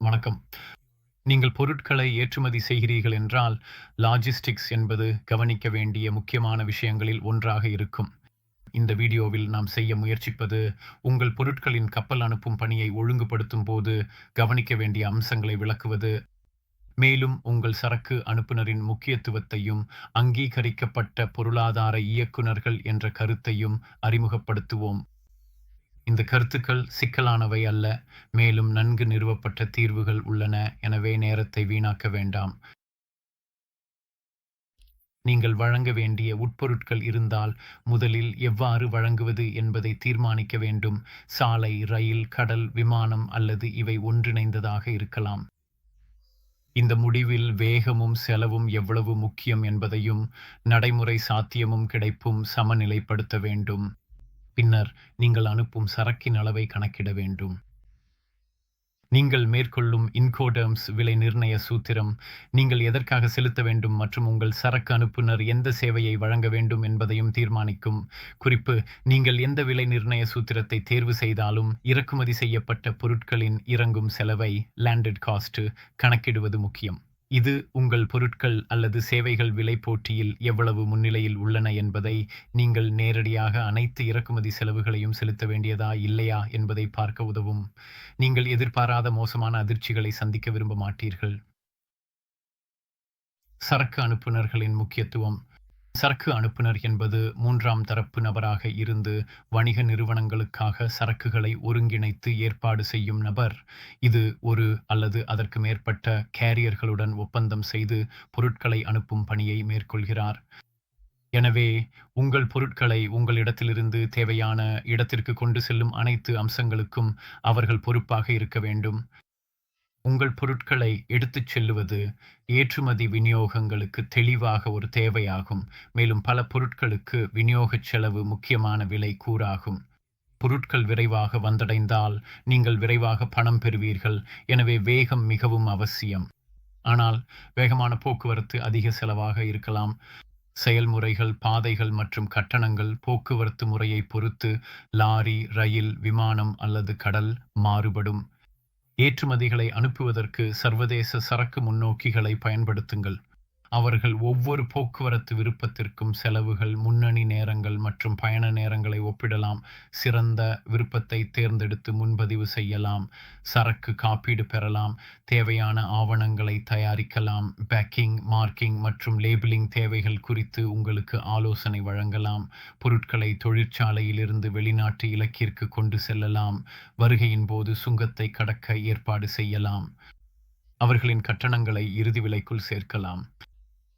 வணக்கம். நீங்கள் பொருட்களை ஏற்றுமதி செய்கிறீர்கள் என்றால், லாஜிஸ்டிக்ஸ் என்பது கவனிக்க வேண்டிய முக்கியமான விஷயங்களில் ஒன்றாக இருக்கும். இந்த வீடியோவில் நாம் செய்ய முயற்சிப்பது, உங்கள் பொருட்களின் கப்பல் அனுப்பும் பணியை ஒழுங்குபடுத்தும் போது கவனிக்க வேண்டிய அம்சங்களை விளக்குவது. மேலும் உங்கள் சரக்கு அனுப்புனரின் முக்கியத்துவத்தையும், அங்கீகரிக்கப்பட்ட பொருளாதார இயக்குனர்கள் என்ற கருத்தையும் அறிமுகப்படுத்துவோம். இந்த கருத்துக்கள் சிக்கலானவை அல்ல, மேலும் நன்கு நிறுவப்பட்ட தீர்வுகள் உள்ளன, எனவே நேரத்தை வீணாக்க வேண்டாம். நீங்கள் வழங்க வேண்டிய உட்பொருட்கள் இருந்தால், முதலில் எவ்வாறு வழங்குவது என்பதை தீர்மானிக்க வேண்டும். சாலை, ரயில், கடல், விமானம் அல்லது இவை ஒன்றிணைந்ததாக இருக்கலாம். இந்த முடிவில் வேகமும் செலவும் எவ்வளவு முக்கியம் என்பதையும், நடைமுறை சாத்தியமும் கிடைப்பும் சமநிலைப்படுத்த வேண்டும். பின்னர், நீங்கள் அனுப்பும் சரக்கின் அளவை கணக்கிட வேண்டும். நீங்கள் மேற்கொள்ளும் இன்கோடெர்ம்ஸ் விலை நிர்ணய சூத்திரம், நீங்கள் எதற்காக செலுத்த வேண்டும் மற்றும் உங்கள் சரக்கு அனுப்புனர் எந்த சேவையை வழங்க வேண்டும் என்பதையும் தீர்மானிக்கும். குறிப்பு நீங்கள் எந்த விலை நிர்ணய சூத்திரத்தை தேர்வு செய்தாலும், இறக்குமதி செய்யப்பட்ட பொருட்களின் இறங்கும் செலவை லேண்டட் காஸ்ட் கணக்கிடுவது முக்கியம். இது உங்கள் பொருட்கள் அல்லது சேவைகள் விலை போட்டியில் எவ்வளவு முன்னிலையில் உள்ளன என்பதை, நீங்கள் நேரடியாக அனைத்து இறக்குமதி செலவுகளையும் செலுத்த வேண்டியதா இல்லையா என்பதை பார்க்க உதவும். நீங்கள் எதிர்பாராத மோசமான அதிர்ச்சிகளை சந்திக்க விரும்ப மாட்டீர்கள். சரக்கு அனுப்புநர்களின் முக்கியத்துவம் சரக்கு அனுப்புனர் என்பது மூன்றாம் தரப்பு நபராக இருந்து வணிக நிறுவனங்களுக்காக சரக்குகளை ஒருங்கிணைத்து ஏற்பாடு செய்யும் நபர். இது ஒரு அல்லது அதற்கு மேற்பட்ட கேரியர்களுடன் ஒப்பந்தம் செய்து பொருட்களை அனுப்பும் பணியை மேற்கொள்கிறார். எனவே, உங்கள் பொருட்களை உங்களிடத்திலிருந்து தேவையான இடத்திற்கு கொண்டு செல்லும் அனைத்து அம்சங்களுக்கும் அவர்கள் பொறுப்பாக இருக்க வேண்டும். உங்கள் பொருட்களை எடுத்துச் செல்லுவது ஏற்றுமதி விநியோகங்களுக்கு தெளிவாக ஒரு தேவையாகும், மேலும் பல பொருட்களுக்கு விநியோகச் செலவு முக்கியமான விலை கூறாகும். பொருட்கள் விரைவாக வந்தடைந்தால், நீங்கள் விரைவாக பணம் பெறுவீர்கள், எனவே வேகம் மிகவும் அவசியம். ஆனால், வேகமான போக்குவரத்து அதிக செலவாக இருக்கலாம். செயல்முறைகள், பாதைகள் மற்றும் கட்டணங்கள் போக்குவரத்து முறையை பொறுத்து லாரி, ரயில், விமானம் அல்லது கடல் மாறுபடும். ஏற்றுமதிகளை அனுப்புவதற்கு சர்வதேச சரக்கு முன்னோக்கிகளை பயன்படுத்துங்கள். அவர்கள் ஒவ்வொரு போக்குவரத்து விருப்பத்திற்கும் செலவுகள், முன்னணி நேரங்கள் மற்றும் பயண நேரங்களை ஒப்பிடலாம். சிறந்த விருப்பத்தை தேர்ந்தெடுத்து முன்பதிவு செய்யலாம். சரக்கு காப்பீடு பெறலாம். தேவையான ஆவணங்களை தயாரிக்கலாம். பேக்கிங், மார்க்கிங் மற்றும் லேபிளிங் தேவைகள் குறித்து உங்களுக்கு ஆலோசனை வழங்கலாம். பொருட்களை தொழிற்சாலையிலிருந்து வெளிநாட்டு இலக்கிற்கு கொண்டு செல்லலாம். வருகையின் போது சுங்கத்தை கடக்க ஏற்பாடு செய்யலாம். அவர்களின் கட்டணங்களை இறுதி விலைக்குள் சேர்க்கலாம்.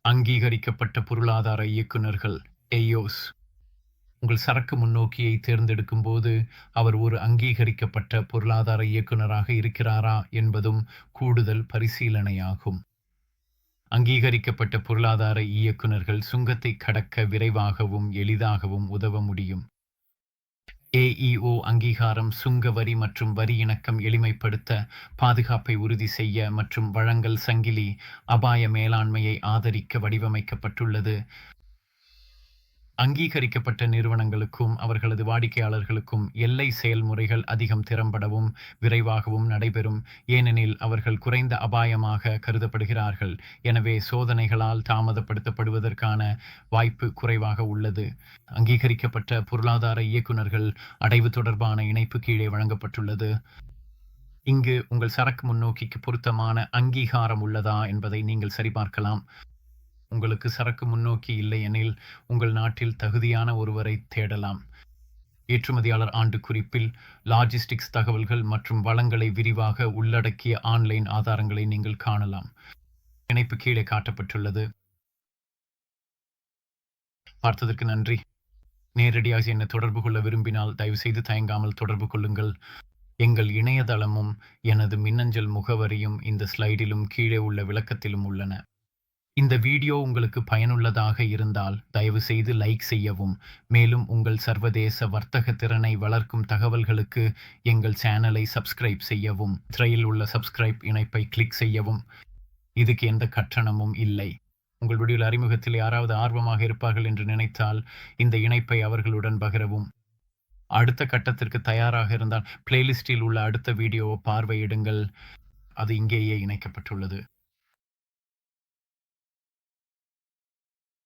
அங்கீகரிக்கப்பட்ட பொருளாதார இயக்குனர்கள் ஏயோஸ் உங்கள் சரக்கு முன்னோக்கியை தேர்ந்தெடுக்கும் போது, அவர் ஒரு அங்கீகரிக்கப்பட்ட பொருளாதார இயக்குனராக இருக்கிறாரா என்பதும் கூடுதல் பரிசீலனையாகும். அங்கீகரிக்கப்பட்ட பொருளாதார இயக்குனர்கள் சுங்கத்தை கடக்க விரைவாகவும் எளிதாகவும் உதவ முடியும். ஏஇஓ அங்கீகாரம் சுங்க வரி மற்றும் வரி இணக்கம் எளிமைப்படுத்த, பாதுகாப்பை உறுதி செய்ய மற்றும் வழங்கல் சங்கிலி அபாய மேலாண்மையை ஆதரிக்க வடிவமைக்கப்பட்டுள்ளது. அங்கீகரிக்கப்பட்ட நிறுவனங்களுக்கும் அவர்களது வாடிக்கையாளர்களுக்கும் எல்லை செயல்முறைகள் அதிகம் திறம்படவும், விரைவாகவும் நடைபெறும், ஏனெனில் அவர்கள் குறைந்த அபாயமாக கருதப்படுகிறார்கள், எனவே சோதனைகளால் தாமதப்படுத்தப்படுவதற்கான வாய்ப்பு குறைவாக உள்ளது. அங்கீகரிக்கப்பட்ட பொருளாதார இயக்குநர்கள் அடைவு தொடர்பான இணைப்பு கீழே வழங்கப்பட்டுள்ளது. இங்கு உங்கள் சரக்கு முன்னோக்கிக்கு பொருத்தமான அங்கீகாரம் உள்ளதா என்பதை நீங்கள் சரிபார்க்கலாம். உங்களுக்கு சரக்கு முன்னோக்கி இல்லை எனில் உங்கள் நாட்டில் தகுதியான ஒருவரை தேடலாம். ஏற்றுமதியாளர் ஆண்டு குறிப்பில், லாஜிஸ்டிக்ஸ் தகவல்கள் மற்றும் வளங்களை விரிவாக உள்ளடக்கிய ஆன்லைன் ஆதாரங்களை நீங்கள் காணலாம். இணைப்பு கீழே காட்டப்பட்டுள்ளது. பார்த்ததற்கு நன்றி. நேரடியாக என்னை தொடர்பு கொள்ள விரும்பினால், தயவுசெய்து தயங்காமல் தொடர்பு கொள்ளுங்கள். எங்கள் இணையதளமும் எனது மின்னஞ்சல் முகவரியும் இந்த ஸ்லைடிலும் கீழே உள்ள விளக்கத்திலும் உள்ளன. இந்த வீடியோ உங்களுக்கு பயனுள்ளதாக இருந்தால், தயவுசெய்து லைக் செய்யவும், மேலும் உங்கள் சர்வதேச வர்த்தக திறனை வளர்க்கும் தகவல்களுக்கு எங்கள் சேனலை சப்ஸ்கிரைப் செய்யவும். திரையில் உள்ள சப்ஸ்கிரைப் இணைப்பை கிளிக் செய்யவும். இதுக்கு எந்த கட்டணமும் இல்லை. உங்கள் வீடியோ அறிமுகத்தில் யாராவது ஆர்வமாக இருப்பார்கள் என்று நினைத்தால், இந்த இணைப்பை அவர்களுடன் பகிரவும். அடுத்த கட்டத்திற்கு தயாராக இருந்தால், பிளேலிஸ்டில் உள்ள அடுத்த வீடியோவை பார்வையிடுங்கள். அது இங்கேயே இணைக்கப்பட்டுள்ளது